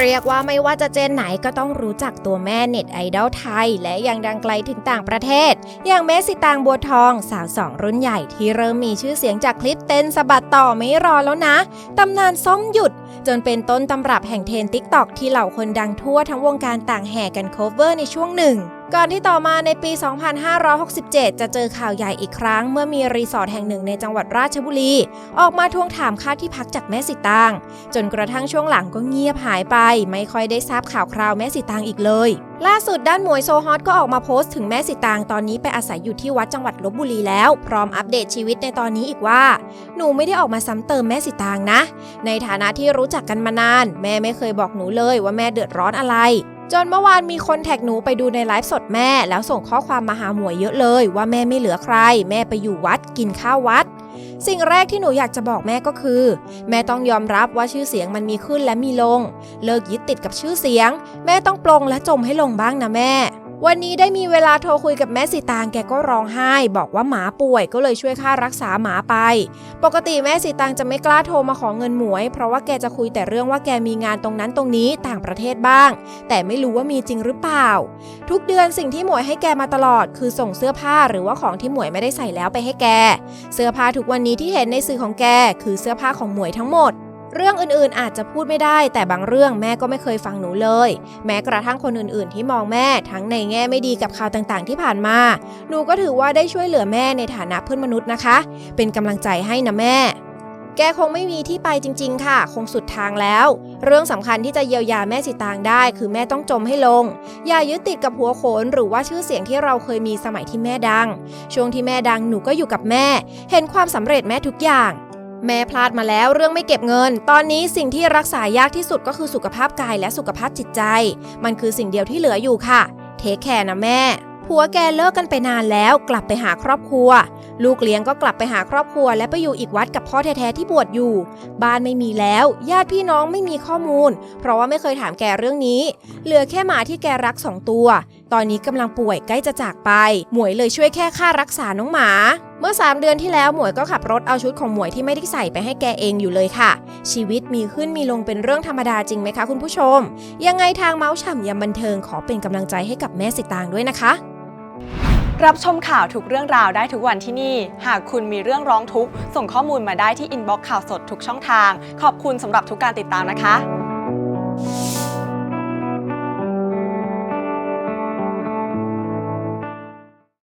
เรียกว่าไม่ว่าจะเจนไหนก็ต้องรู้จักตัวแม่เน็ตไอดอลไทย และยังดังไกลถึงต่างประเทศ อย่างเมสสิตางบัวทองสาวสองรุ่นใหญ่ที่เริ่มมีชื่อเสียงจากคลิปเต้นสะบัดต่อไม่รอแล้วนะตำนานส้มหยุด จนเป็นต้นตำรับแห่งเทรนติ๊กตอกที่เหล่าคนดังทั่วทั้งวงการต่างแห่กันโคเวอร์ในช่วงหนึ่งก่อนที่ต่อมาในปี 2567 จะเจอข่าวใหญ่อีกครั้ง เมื่อมีรีสอร์ทแห่งหนึ่งในจังหวัดราชบุรี ออกมาทวงถามค่าที่พักจากแม่สิตาง จนกระทั่งช่วงหลังก็เงียบหายไป ไม่ค่อยได้ทราบข่าวคราวแม่สิตางอีกเลย ล่าสุดด้านหมวยโซฮอตก็ออกมาโพสต์ถึงแม่สิตางตอนนี้ไปอาศัยอยู่ที่วัดจังหวัดลบบุรีแล้ว พร้อมอัปเดตชีวิตในตอนนี้อีกว่า หนูไม่ได้ออกมาซ้ำเติมแม่สิตางนะ ในฐานะที่รู้จักกันมานาน แม่ไม่เคยบอกหนูเลยว่าแม่เดือดร้อนอะไร จนเมื่อวานมีคนแท็กหนูไปดูในไลฟ์สดแม่ แล้วส่งข้อความมาหาหมวยเยอะเลย ว่าแม่ไม่เหลือใคร แม่ไปอยู่วัดกินข้าววัด สิ่งแรกที่หนูอยากจะบอกแม่ก็คือ แม่ต้องยอมรับว่าชื่อเสียงมันมีขึ้นและมีลง เลิกยึดติดกับชื่อเสียง แม่ต้องปลงและจมให้ลงบ้างนะแม่ วันนี้ได้มีเวลาโทรคุยกับแม่สีตางแกก็ร้องไห้ บอกว่าหมาป่วยก็เลยช่วยค่ารักษาหมาไป ปกติแม่สีตางจะไม่กล้าโทรมาขอเงินหมวย เพราะว่าแกจะคุยแต่เรื่องว่าแกมีงานตรงนั้นตรงนี้ต่างประเทศบ้าง แต่ไม่รู้ว่ามีจริงหรือเปล่า ทุกเดือนสิ่งที่หมวยให้แกมาตลอด คือส่งเสื้อผ้าหรือว่าของที่หมวยไม่ได้ใส่แล้วไปให้แก เสื้อผ้าทุกวันนี้ที่เห็นในสื่อของแก คือเสื้อผ้าของหมวยทั้งหมด เรื่องอื่นๆอาจจะพูดไม่ได้ แต่บางเรื่องแม่ก็ไม่เคยฟังหนูเลย แม้กระทั่งคนอื่นๆ ที่มองแม่ทั้งในแง่ไม่ดีกับข่าวต่างๆ ที่ผ่านมา หนูก็ถือว่าได้ช่วยเหลือแม่ในฐานะเพื่อนมนุษย์นะคะ เป็นกำลังใจให้นะแม่แกคงไม่มีที่ไปจริง ๆ ค่ะ คงสุดทางแล้ว เรื่องสำคัญที่จะเยียวยาแม่สิตางได้ คือแม่ต้องจมให้ลง อย่ายึดติดกับหัวโขนหรือว่าชื่อเสียงที่เราเคยมีสมัยที่แม่ดัง ช่วงที่แม่ดังหนูก็อยู่กับแม่ เห็นความสำเร็จแม่ทุกอย่าง แม่พลาดมาแล้วเรื่องไม่เก็บเงิน ตอนนี้สิ่งที่รักษายากที่สุดก็คือสุขภาพกายและสุขภาพจิตใจ มันคือสิ่งเดียวที่เหลืออยู่ค่ะ เทคแคร์นะแม่ ผัวแกเลิกกันไปนานแล้ว กลับไปหาครอบครัว ลูกเลี้ยงก็กลับไปหาครอบครัว และไปอยู่อีกวัดกับพ่อแท้ๆที่บวชอยู่ บ้านไม่มีแล้ว ญาติพี่น้องไม่มีข้อมูล เพราะว่าไม่เคยถามแกเรื่องนี้ เหลือแค่หมาที่แกรักสองตัว ตอนนี้กำลังป่วยใกล้จะจากไป หมวยเลยช่วยแค่ค่ารักษาน้องหมา เมื่อ 3 เดือนที่แล้วหมวยก็ขับรถเอาชุดของหมวยที่ไม่ได้ใส่ไปให้แกเองอยู่เลยค่ะ ชีวิตมีขึ้นมีลงเป็นเรื่องธรรมดาจริงไหมคะคุณผู้ชม ยังไงทางเมาส์ฉ่ำยำบันเทิงขอเป็นกำลังใจให้กับแม่สิตางด้วยนะคะ รับชมข่าวทุกเรื่องราวได้ทุกวันที่นี่ หากคุณมีเรื่องร้องทุกข์ส่งข้อมูลมาได้ที่อินบ็อกซ์ข่าวสดทุกช่องทาง ขอบคุณสำหรับทุกการติดตามนะคะ